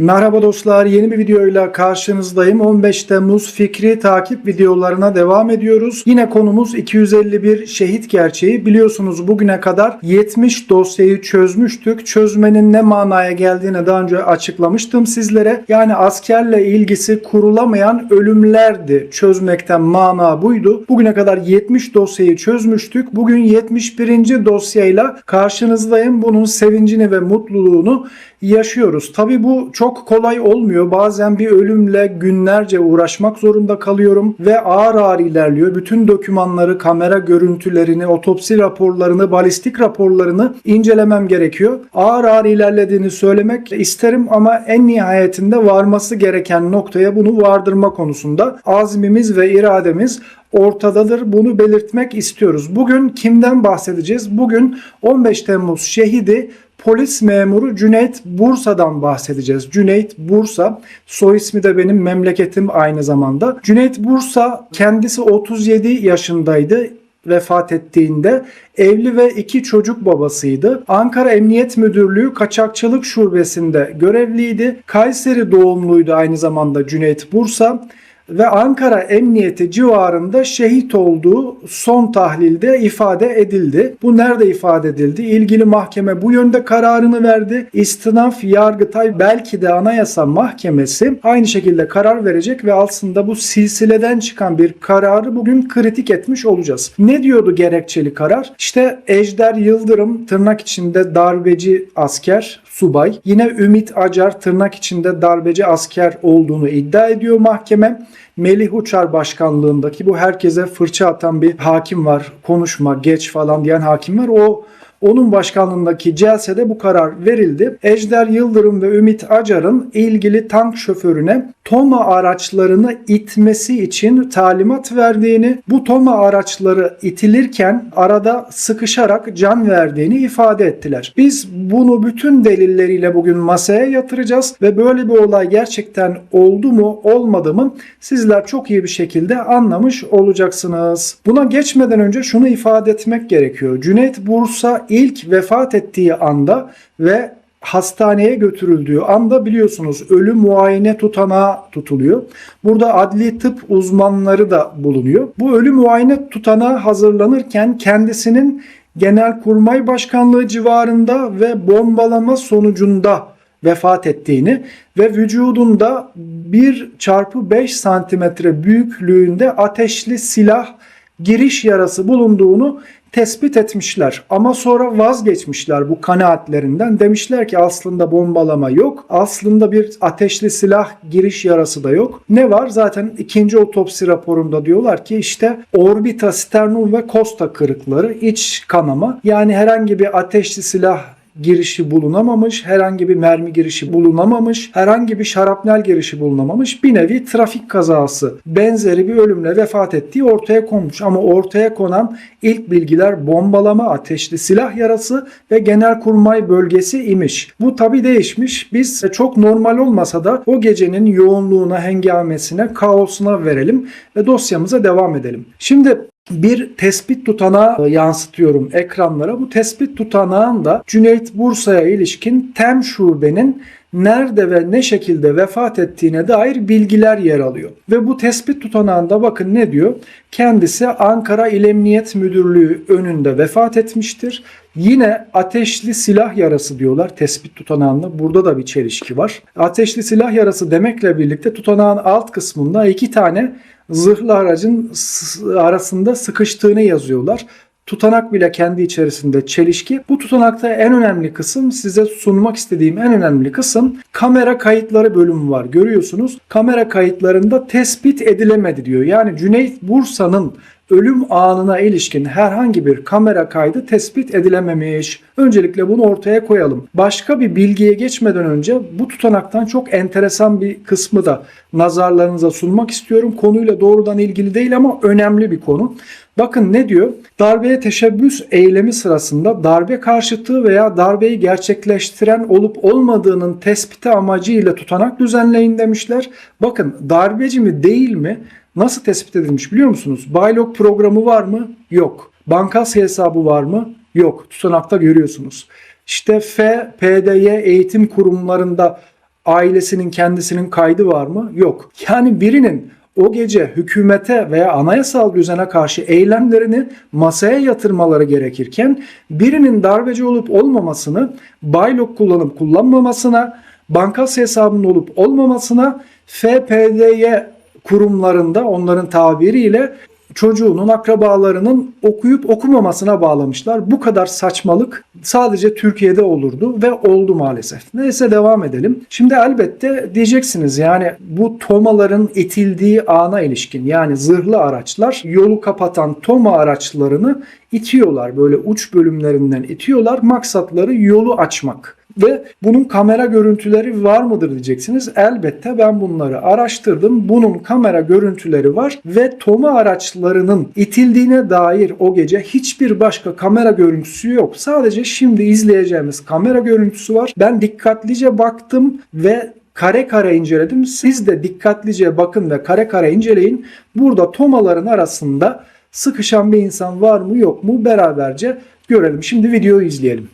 Merhaba dostlar yeni bir videoyla karşınızdayım. 15 Temmuz fikri takip videolarına devam ediyoruz. Yine konumuz 251 şehit gerçeği. Biliyorsunuz bugüne kadar 70 dosyayı çözmüştük. Çözmenin ne manaya geldiğini daha önce açıklamıştım sizlere. Yani askerle ilgisi kurulamayan ölümlerdi. Çözmekten mana buydu. Bugüne kadar 70 dosyayı çözmüştük. Bugün 71. dosyayla karşınızdayım. Bunun sevincini ve mutluluğunu yaşıyoruz. Tabi bu çok kolay olmuyor. Bazen bir ölümle günlerce uğraşmak zorunda kalıyorum ve ağır ağır ilerliyor. Bütün dokümanları, kamera görüntülerini, otopsi raporlarını, balistik raporlarını incelemem gerekiyor. Ağır ağır ilerlediğini söylemek isterim ama en nihayetinde varması gereken noktaya bunu vardırma konusunda azmimiz ve irademiz ortadadır. Bunu belirtmek istiyoruz. Bugün kimden bahsedeceğiz? Bugün 15 Temmuz şehidi polis memuru Cüneyt Bursa'dan bahsedeceğiz. Cüneyt Bursa, soy ismi de benim memleketim aynı zamanda. Cüneyt Bursa kendisi 37 yaşındaydı vefat ettiğinde evli ve iki çocuk babasıydı. Ankara Emniyet Müdürlüğü Kaçakçılık Şubesi'nde görevliydi. Kayseri doğumluydu aynı zamanda Cüneyt Bursa ve Ankara Emniyeti civarında şehit olduğu son tahlilde ifade edildi. Bu nerede ifade edildi? İlgili mahkeme bu yönde kararını verdi. İstinaf, Yargıtay belki de Anayasa Mahkemesi aynı şekilde karar verecek ve aslında bu silsileden çıkan bir kararı bugün kritik etmiş olacağız. Ne diyordu gerekçeli karar? İşte Ejder Yıldırım tırnak içinde darbeci asker, subay. Yine Ümit Acar tırnak içinde darbeci asker olduğunu iddia ediyor mahkeme. Melih Uçar başkanlığındaki bu herkese fırça atan bir hakim var. Konuşma, geç falan diyen hakim var. O onun başkanlığındaki celsede bu karar verildi. Ejder Yıldırım ve Ümit Acar'ın ilgili tank şoförüne TOMA araçlarını itmesi için talimat verdiğini, bu TOMA araçları itilirken arada sıkışarak can verdiğini ifade ettiler. Biz bunu bütün delilleriyle bugün masaya yatıracağız ve böyle bir olay gerçekten oldu mu olmadı mı sizler çok iyi bir şekilde anlamış olacaksınız. Buna geçmeden önce şunu ifade etmek gerekiyor. Cüneyt Bursa ilk vefat ettiği anda ve hastaneye götürüldüğü anda biliyorsunuz ölü muayene tutanağı tutuluyor. Burada adli tıp uzmanları da bulunuyor. Bu ölü muayene tutanağı hazırlanırken kendisinin Genelkurmay Başkanlığı civarında ve bombalama sonucunda vefat ettiğini ve vücudunda 1 çarpı 5 santimetre büyüklüğünde ateşli silah giriş yarası bulunduğunu tespit etmişler. Ama sonra vazgeçmişler bu kanaatlerinden. Demişler ki aslında bombalama yok. Aslında bir ateşli silah giriş yarası da yok. Ne var? Zaten ikinci otopsi raporunda diyorlar ki işte orbita, sternum ve kosta kırıkları, iç kanama. Yani herhangi bir ateşli silah girişi bulunamamış, herhangi bir mermi girişi bulunamamış, herhangi bir şarapnel girişi bulunamamış. Bir nevi trafik kazası benzeri bir ölümle vefat ettiği ortaya konmuş. Ama ortaya konan ilk bilgiler bombalama, ateşli silah yarası ve genelkurmay bölgesi imiş. Bu tabi değişmiş. Biz çok normal olmasa da o gecenin yoğunluğuna, hengamesine, kaosuna verelim ve dosyamıza devam edelim. Şimdi bir tespit tutanağı yansıtıyorum ekranlara. Bu tespit tutanağında Cüneyt Bursa'ya ilişkin TEM şubenin nerede ve ne şekilde vefat ettiğine dair bilgiler yer alıyor. Ve bu tespit tutanağında bakın ne diyor? Kendisi Ankara İl Emniyet Müdürlüğü önünde vefat etmiştir. Yine ateşli silah yarası diyorlar tespit tutanağında. Burada da bir çelişki var. Ateşli silah yarası demekle birlikte tutanağın alt kısmında iki tane zırhlı aracın arasında sıkıştığını yazıyorlar. Tutanak bile kendi içerisinde çelişki. Bu tutanakta en önemli kısım size sunmak istediğim en önemli kısım kamera kayıtları bölümü var. Görüyorsunuz kamera kayıtlarında tespit edilemedi diyor. Yani Cüneyt Bursa'nın ölüm anına ilişkin herhangi bir kamera kaydı tespit edilememiş. Öncelikle bunu ortaya koyalım. Başka bir bilgiye geçmeden önce bu tutanaktan çok enteresan bir kısmı da nazarlarınıza sunmak istiyorum. Konuyla doğrudan ilgili değil ama önemli bir konu. Bakın ne diyor? Darbeye teşebbüs eylemi sırasında darbe karşıtı veya darbeyi gerçekleştiren olup olmadığının tespiti amacıyla tutanak düzenleyin demişler. Bakın darbeci mi değil mi? Nasıl tespit edilmiş biliyor musunuz? Baylog programı var mı? Yok. Bankasya hesabı var mı? Yok. Tutanakta görüyorsunuz. İşte F, PDY eğitim kurumlarında ailesinin kendisinin kaydı var mı? Yok. Yani birinin o gece hükümete veya anayasal düzene karşı eylemlerini masaya yatırmaları gerekirken birinin darbeci olup olmamasını baylok kullanıp kullanmamasına, bankası hesabının olup olmamasına, FPDY kurumlarında onların tabiriyle çocuğunun akrabalarının okuyup okumamasına bağlamışlar. Bu kadar saçmalık sadece Türkiye'de olurdu ve oldu maalesef. Neyse devam edelim. Şimdi elbette diyeceksiniz yani bu tomaların itildiği ana ilişkin yani zırhlı araçlar yolu kapatan toma araçlarını itiyorlar. Böyle uç bölümlerinden itiyorlar. Maksatları yolu açmak. Ve bunun kamera görüntüleri var mıdır diyeceksiniz. Elbette ben bunları araştırdım. Bunun kamera görüntüleri var ve toma araçlarının itildiğine dair o gece hiçbir başka kamera görüntüsü yok. Sadece şimdi izleyeceğimiz kamera görüntüsü var. Ben dikkatlice baktım ve kare kare inceledim. Siz de dikkatlice bakın ve kare kare inceleyin. Burada tomaların arasında sıkışan bir insan var mı yok mu beraberce görelim. Şimdi videoyu izleyelim.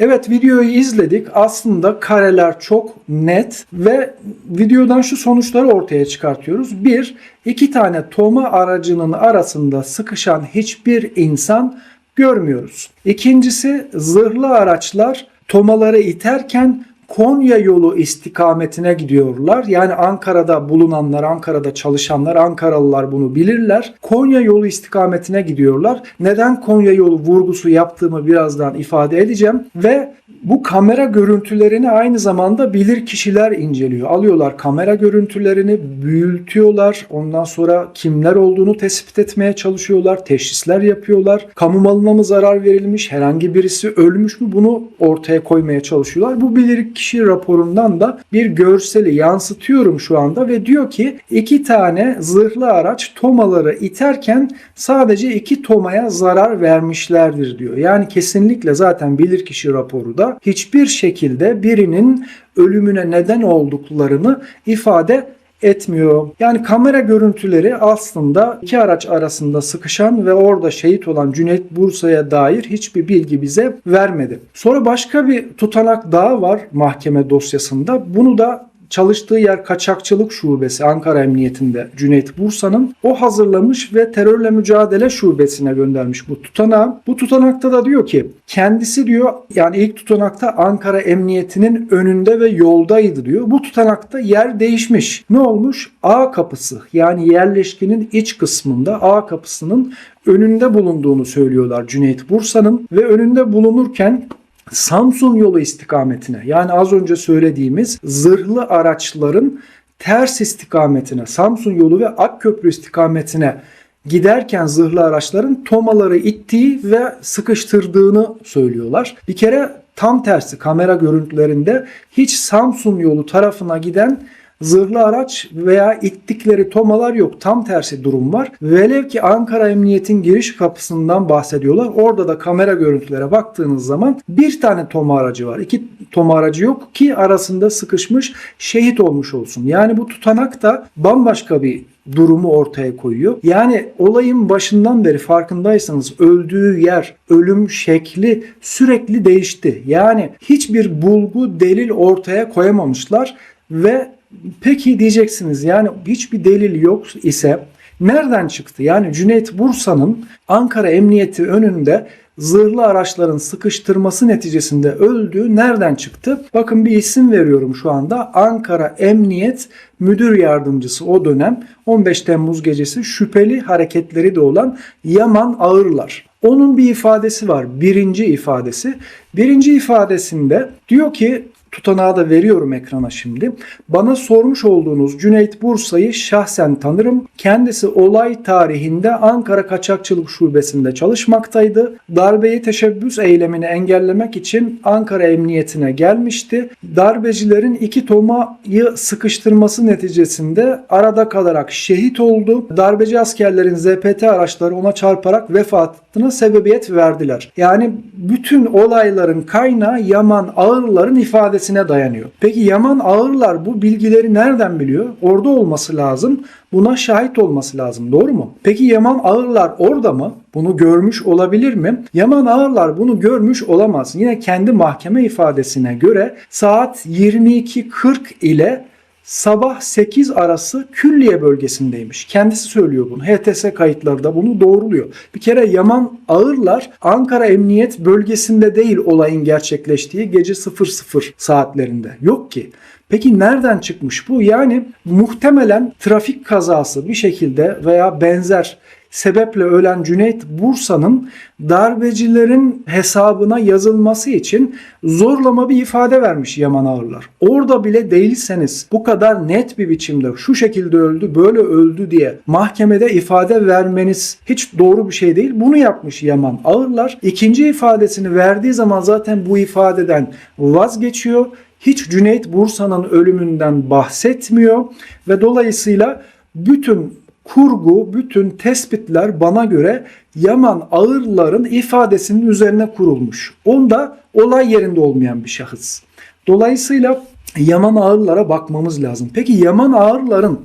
Evet videoyu izledik. Aslında kareler çok net ve videodan şu sonuçları ortaya çıkartıyoruz. Bir, iki tane toma aracının arasında sıkışan hiçbir insan görmüyoruz. İkincisi zırhlı araçlar tomaları iterken Konya yolu istikametine gidiyorlar. Yani Ankara'da bulunanlar, Ankara'da çalışanlar, Ankaralılar bunu bilirler. Konya yolu istikametine gidiyorlar. Neden Konya yolu vurgusu yaptığımı birazdan ifade edeceğim. Ve bu kamera görüntülerini aynı zamanda bilir kişiler inceliyor. Alıyorlar kamera görüntülerini, büyütüyorlar. Ondan sonra kimler olduğunu tespit etmeye çalışıyorlar. Teşhisler yapıyorlar. Kamu malına mı zarar verilmiş, herhangi birisi ölmüş mü bunu ortaya koymaya çalışıyorlar. Bu bilir kişi raporundan da bir görseli yansıtıyorum şu anda ve diyor ki iki tane zırhlı araç tomaları iterken sadece iki tomaya zarar vermişlerdir diyor. Yani kesinlikle zaten bilirkişi raporu da hiçbir şekilde birinin ölümüne neden olduklarını ifade etmiyor. Yani kamera görüntüleri aslında iki araç arasında sıkışan ve orada şehit olan Cüneyt Bursa'ya dair hiçbir bilgi bize vermedi. Sonra başka bir tutanak daha var mahkeme dosyasında. Bunu da çalıştığı yer kaçakçılık şubesi Ankara Emniyetinde Cüneyt Bursa'nın o hazırlamış ve terörle mücadele şubesine göndermiş bu tutanağı. Bu tutanakta da diyor ki kendisi diyor yani ilk tutanakta Ankara Emniyetinin önünde ve yoldaydı diyor. Bu tutanakta yer değişmiş. Ne olmuş? A kapısı yani yerleşkinin iç kısmında A kapısının önünde bulunduğunu söylüyorlar Cüneyt Bursa'nın ve önünde bulunurken Samsun yolu istikametine yani az önce söylediğimiz zırhlı araçların ters istikametine Samsun yolu ve Akköprü istikametine giderken zırhlı araçların tomaları ittiği ve sıkıştırdığını söylüyorlar. Bir kere tam tersi kamera görüntülerinde hiç Samsun yolu tarafına giden zırhlı araç veya ittikleri tomalar yok. Tam tersi durum var. Velev ki Ankara Emniyet'in giriş kapısından bahsediyorlar. Orada da kamera görüntülere baktığınız zaman bir tane toma aracı var. İki toma aracı yok ki arasında sıkışmış şehit olmuş olsun. Yani bu tutanak da bambaşka bir durumu ortaya koyuyor. Yani olayın başından beri farkındaysanız öldüğü yer, ölüm şekli sürekli değişti. Yani hiçbir bulgu, delil ortaya koyamamışlar ve Peki diyeceksiniz yani hiçbir delil yok ise nereden çıktı? Yani Cüneyt Bursa'nın Ankara Emniyeti önünde zırhlı araçların sıkıştırması neticesinde öldüğü nereden çıktı? Bakın bir isim veriyorum şu anda. Ankara Emniyet Müdür Yardımcısı o dönem 15 Temmuz gecesi şüpheli hareketleri de olan Yaman Ağırlar. Onun bir ifadesi var. Birinci ifadesi. Birinci ifadesinde diyor ki tutanağı da veriyorum ekrana şimdi. Bana sormuş olduğunuz Cüneyt Bursa'yı şahsen tanırım. Kendisi olay tarihinde Ankara Kaçakçılık Şubesi'nde çalışmaktaydı. Darbeyi teşebbüs eylemini engellemek için Ankara Emniyetine gelmişti. Darbecilerin iki tomayı sıkıştırması neticesinde arada kalarak şehit oldu. Darbeci askerlerin ZPT araçları ona çarparak vefatına sebebiyet verdiler. Yani bütün olayların kaynağı Yaman Ağırlar'ın ifadesine dayanıyor. Peki Yaman Ağırlar bu bilgileri nereden biliyor? Orada olması lazım. Buna şahit olması lazım. Doğru mu? Peki Yaman Ağırlar orada mı? Bunu görmüş olabilir mi? Yaman Ağırlar bunu görmüş olamaz. Yine kendi mahkeme ifadesine göre saat 22.40 ile sabah 8 arası külliye bölgesindeymiş. Kendisi söylüyor bunu. HTS kayıtları da bunu doğruluyor. Bir kere Yaman Ağırlar Ankara Emniyet bölgesinde değil olayın gerçekleştiği gece 00 saatlerinde. Yok ki. Peki nereden çıkmış bu? Yani muhtemelen trafik kazası bir şekilde veya benzer sebeple ölen Cüneyt Bursa'nın darbecilerin hesabına yazılması için zorlama bir ifade vermiş Yaman Ağırlar. Orada bile değilseniz bu kadar net bir biçimde şu şekilde öldü böyle öldü diye mahkemede ifade vermeniz hiç doğru bir şey değil. Bunu yapmış Yaman Ağırlar. İkinci ifadesini verdiği zaman zaten bu ifadeden vazgeçiyor hiç Cüneyt Bursa'nın ölümünden bahsetmiyor ve dolayısıyla bütün kurgu, bütün tespitler bana göre Yaman Ağırlar'ın ifadesinin üzerine kurulmuş. Onda olay yerinde olmayan bir şahıs. Dolayısıyla Yaman Ağırlar'a bakmamız lazım. Peki Yaman Ağırlar'ın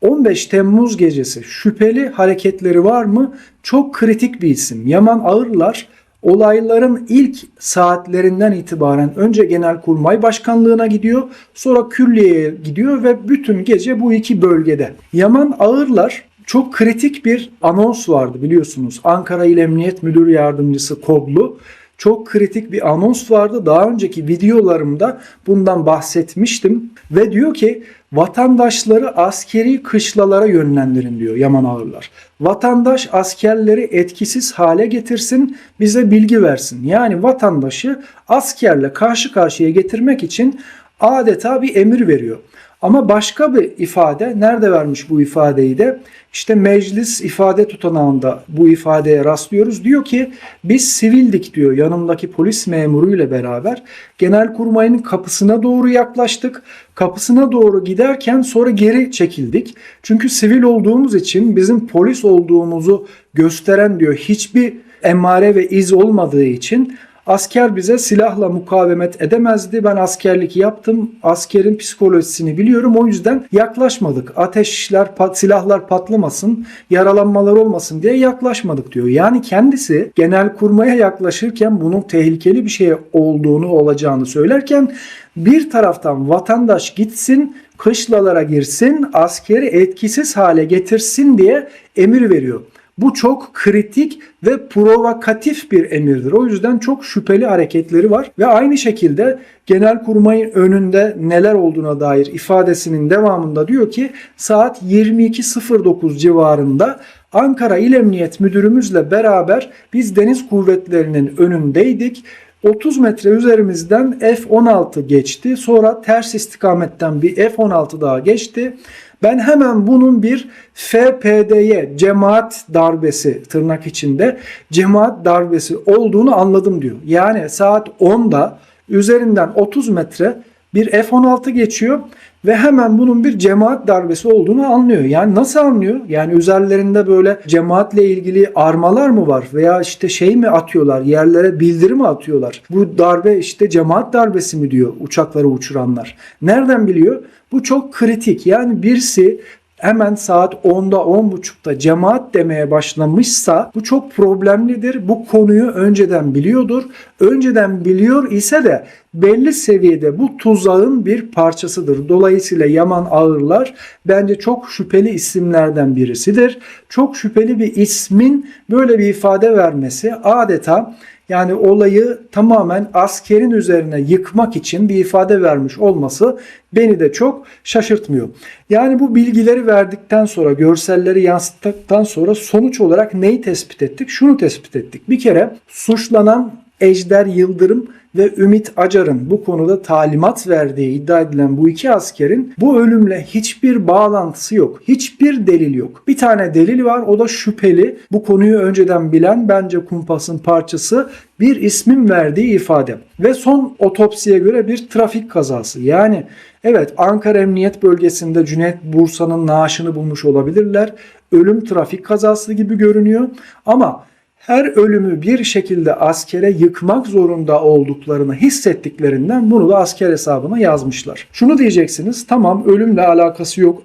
15 Temmuz gecesi şüpheli hareketleri var mı? Çok kritik bir isim. Yaman Ağırlar olayların ilk saatlerinden itibaren önce Genelkurmay Başkanlığına gidiyor, sonra Külliye'ye gidiyor ve bütün gece bu iki bölgede. Yaman Ağırlar çok kritik bir anons vardı biliyorsunuz. Ankara İl Emniyet Müdür Yardımcısı Koblu çok kritik bir anons vardı. Daha önceki videolarımda bundan bahsetmiştim ve diyor ki vatandaşları askeri kışlalara yönlendirin diyor Yaman Ağırlar. Vatandaş askerleri etkisiz hale getirsin, bize bilgi versin. Yani vatandaşı askerle karşı karşıya getirmek için adeta bir emir veriyor. Ama başka bir ifade, nerede vermiş bu ifadeyi de? İşte meclis ifade tutanağında bu ifadeye rastlıyoruz. Diyor ki biz sivildik diyor yanımdaki polis memuruyla beraber. Genelkurmay'ın kapısına doğru yaklaştık. Kapısına doğru giderken sonra geri çekildik. Çünkü sivil olduğumuz için bizim polis olduğumuzu gösteren diyor hiçbir emare ve iz olmadığı için Asker bize silahla mukavemet edemezdi. Ben askerlik yaptım. Askerin psikolojisini biliyorum. O yüzden yaklaşmadık. Ateşler, pat, silahlar patlamasın, yaralanmalar olmasın diye yaklaşmadık diyor. Yani kendisi genel kurmaya yaklaşırken bunun tehlikeli bir şey olduğunu olacağını söylerken bir taraftan vatandaş gitsin, kışlalara girsin, askeri etkisiz hale getirsin diye emir veriyor. Bu çok kritik ve provokatif bir emirdir. O yüzden çok şüpheli hareketleri var ve aynı şekilde Genelkurmay'ın önünde neler olduğuna dair ifadesinin devamında diyor ki saat 22.09 civarında Ankara İl Emniyet Müdürümüzle beraber biz deniz kuvvetlerinin önündeydik. 30 metre üzerimizden F-16 geçti. Sonra ters istikametten bir F-16 daha geçti. Ben hemen bunun bir FPD'ye cemaat darbesi tırnak içinde cemaat darbesi olduğunu anladım diyor. Yani saat 10'da üzerinden 30 metre bir F-16 geçiyor ve hemen bunun bir cemaat darbesi olduğunu anlıyor. Yani nasıl anlıyor? Yani üzerlerinde böyle cemaatle ilgili armalar mı var veya işte şey mi atıyorlar yerlere bildiri mi atıyorlar? Bu darbe işte cemaat darbesi mi diyor uçakları uçuranlar. Nereden biliyor? Bu çok kritik. Yani birisi hemen saat 10'da 10.30'da cemaat demeye başlamışsa bu çok problemlidir. Bu konuyu önceden biliyordur. Önceden biliyor ise de belli seviyede bu tuzağın bir parçasıdır. Dolayısıyla Yaman Ağırlar bence çok şüpheli isimlerden birisidir. Çok şüpheli bir ismin böyle bir ifade vermesi adeta yani olayı tamamen askerin üzerine yıkmak için bir ifade vermiş olması beni de çok şaşırtmıyor. Yani bu bilgileri verdikten sonra, görselleri yansıttıktan sonra sonuç olarak neyi tespit ettik? Şunu tespit ettik. Bir kere suçlanan Ejder Yıldırım ve Ümit Acar'ın bu konuda talimat verdiği iddia edilen bu iki askerin bu ölümle hiçbir bağlantısı yok. Hiçbir delil yok. Bir tane delil var o da şüpheli. Bu konuyu önceden bilen bence kumpasın parçası bir ismin verdiği ifade. Ve son otopsiye göre bir trafik kazası. Yani evet Ankara Emniyet Bölgesi'nde Cüneyt Bursa'nın naaşını bulmuş olabilirler. Ölüm trafik kazası gibi görünüyor. Ama her ölümü bir şekilde askere yıkmak zorunda olduklarını hissettiklerinden bunu da asker hesabına yazmışlar. Şunu diyeceksiniz tamam ölümle alakası yok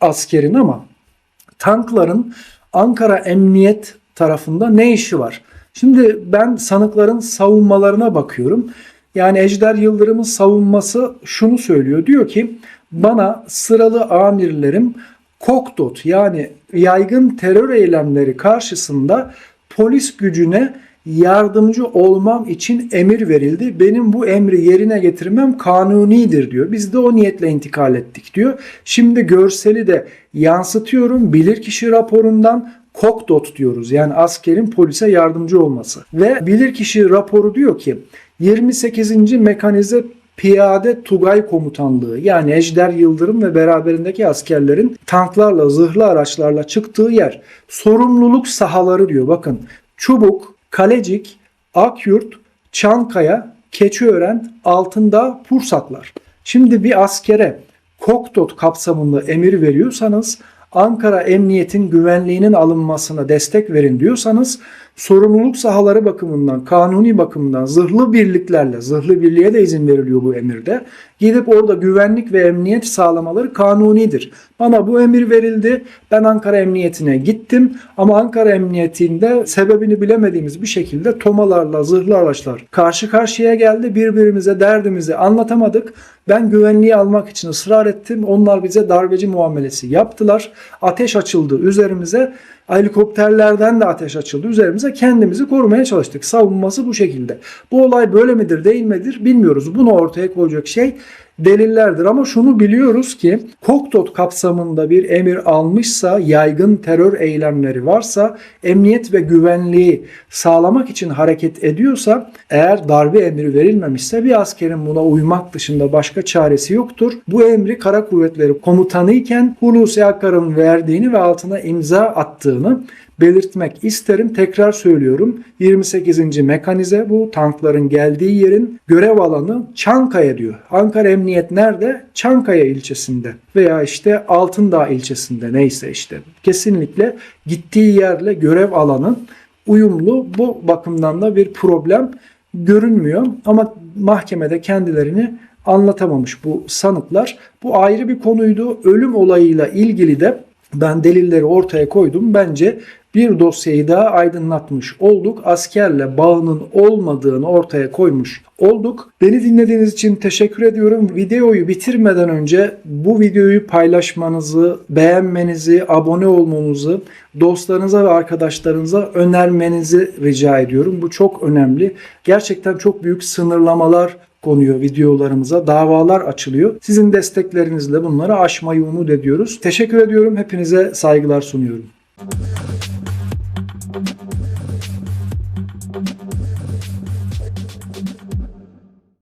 askerin ama tankların Ankara Emniyet tarafında ne işi var? Şimdi ben sanıkların savunmalarına bakıyorum. Yani Ejder Yıldırım'ın savunması şunu söylüyor. Diyor ki bana sıralı amirlerim Kokdot yani yaygın terör eylemleri karşısında polis gücüne yardımcı olmam için emir verildi. Benim bu emri yerine getirmem kanunidir diyor. Biz de o niyetle intikal ettik diyor. Şimdi görseli de yansıtıyorum. Bilirkişi raporundan Kokdot diyoruz. Yani askerin polise yardımcı olması. Ve bilirkişi raporu diyor ki 28. Mekanize Piyade Tugay Komutanlığı yani Ejder Yıldırım ve beraberindeki askerlerin tanklarla, zırhlı araçlarla çıktığı yer. Sorumluluk sahaları diyor. Bakın Çubuk, Kalecik, Akyurt, Çankaya, Keçiören, Altındağ, Pursaklar. Şimdi bir askere Koktot kapsamında emir veriyorsanız Ankara Emniyet'in güvenliğinin alınmasına destek verin diyorsanız sorumluluk sahaları bakımından, kanuni bakımından zırhlı birliklerle, zırhlı birliğe de izin veriliyor bu emirde. Gidip orada güvenlik ve emniyet sağlamaları kanunidir. Bana bu emir verildi. Ben Ankara Emniyetine gittim ama Ankara Emniyetinde sebebini bilemediğimiz bir şekilde tomalarla, zırhlı araçlar karşı karşıya geldi. Birbirimize derdimizi anlatamadık. Ben güvenliği almak için ısrar ettim. Onlar bize darbeci muamelesi yaptılar. Ateş açıldı üzerimize. Helikopterlerden de ateş açıldı üzerimize. Kendimizi korumaya çalıştık. Savunması bu şekilde. Bu olay böyle midir değil midir bilmiyoruz. Bunu ortaya koyacak şey delillerdir ama şunu biliyoruz ki Koktot kapsamında bir emir almışsa yaygın terör eylemleri varsa emniyet ve güvenliği sağlamak için hareket ediyorsa eğer darbe emri verilmemişse bir askerin buna uymak dışında başka çaresi yoktur. Bu emri Kara Kuvvetleri Komutanı iken Hulusi Akar'ın verdiğini ve altına imza attığını belirtmek isterim. Tekrar söylüyorum. 28. mekanize bu tankların geldiği yerin görev alanı Çankaya diyor. Ankara Emniyet nerede? Çankaya ilçesinde veya işte Altındağ ilçesinde neyse işte. Kesinlikle gittiği yerle görev alanı uyumlu. Bu bakımdan da bir problem görünmüyor ama mahkemede kendilerini anlatamamış bu sanıklar. Bu ayrı bir konuydu. Ölüm olayıyla ilgili de ben delilleri ortaya koydum. Bence bir dosyayı daha aydınlatmış olduk. Askerle bağının olmadığını ortaya koymuş olduk. Beni dinlediğiniz için teşekkür ediyorum. Videoyu bitirmeden önce bu videoyu paylaşmanızı, beğenmenizi, abone olmanızı, dostlarınıza ve arkadaşlarınıza önermenizi rica ediyorum. Bu çok önemli. Gerçekten çok büyük sınırlamalar konuyor videolarımıza. Davalar açılıyor. Sizin desteklerinizle bunları aşmayı umut ediyoruz. Teşekkür ediyorum. Hepinize saygılar sunuyorum.